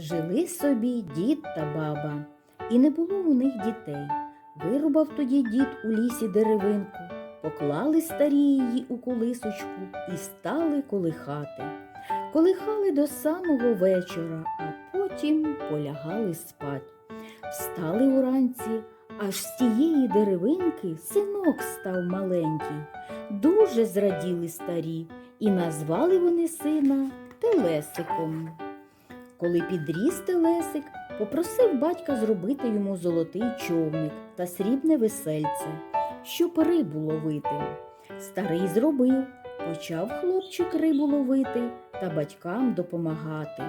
Жили собі дід та баба, і не було у них дітей. Вирубав тоді дід у лісі деревинку, поклали старі її у колисочку і стали колихати. Колихали до самого вечора, а потім полягали спать. Встали уранці, аж з тієї деревинки синок став маленький. Дуже зраділи старі, і назвали вони сина Телесиком. Коли підріс Телесик, попросив батька зробити йому золотий човник та срібне весельце, щоб рибу ловити. Старий зробив, почав хлопчик рибу ловити та батькам допомагати.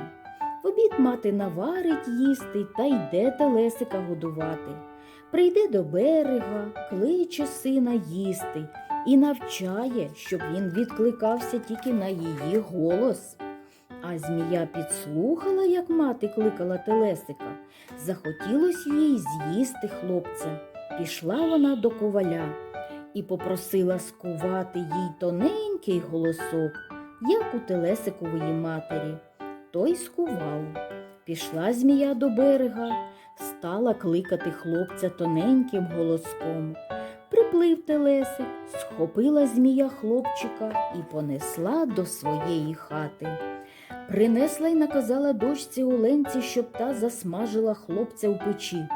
В обід мати наварить їсти та йде Телесика годувати. Прийде до берега, кличе сина їсти і навчає, щоб він відкликався тільки на її голос. А змія підслухала, як мати кликала Телесика. Захотілось їй з'їсти хлопця. Пішла вона до коваля і попросила скувати їй тоненький голосок, як у Телесикової матері. Той скував. Пішла змія до берега, стала кликати хлопця тоненьким голоском. Приплив Телесик, схопила змія хлопчика і понесла до своєї хати. Принесла й наказала дочці Оленці, щоб та засмажила хлопця в печі,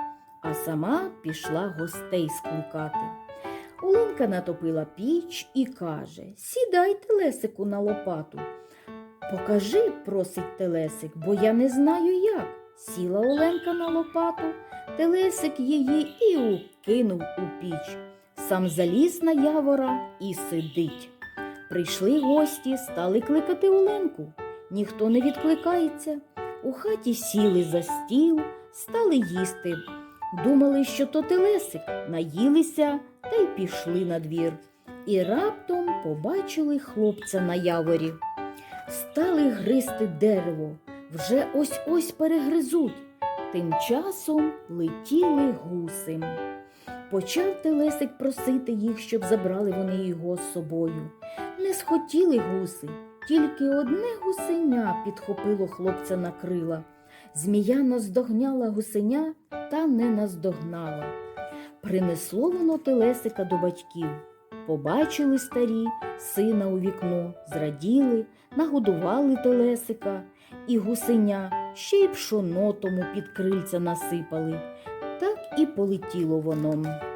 а сама пішла гостей скликати. Оленка натопила піч і каже Сідай, Телесику, на лопату. Покажи, просить Телесик, бо я не знаю як. Сіла Оленка на лопату, Телесик її і укинув у піч. Сам заліз на явора і сидить. Прийшли гості, стали кликати Оленку. Ніхто не відкликається. У хаті сіли за стіл, стали їсти. Думали, що то телесик, наїлися та й пішли на двір. І раптом побачили хлопця на яворі. Стали гризти дерево, вже ось ось перегризуть. Тим часом летіли гуси. Почав Телесик просити їх, щоб забрали вони його з собою. Не схотіли гуси, тільки одне гусеня підхопило хлопця на крила. Змія наздогняла гусеня та не наздогнала. Принесло воно Телесика до батьків. Побачили старі сина у вікно, зраділи, нагодували Телесика і гусеня, ще й пшоно тому під крильця насипали. Так і полетіло воно.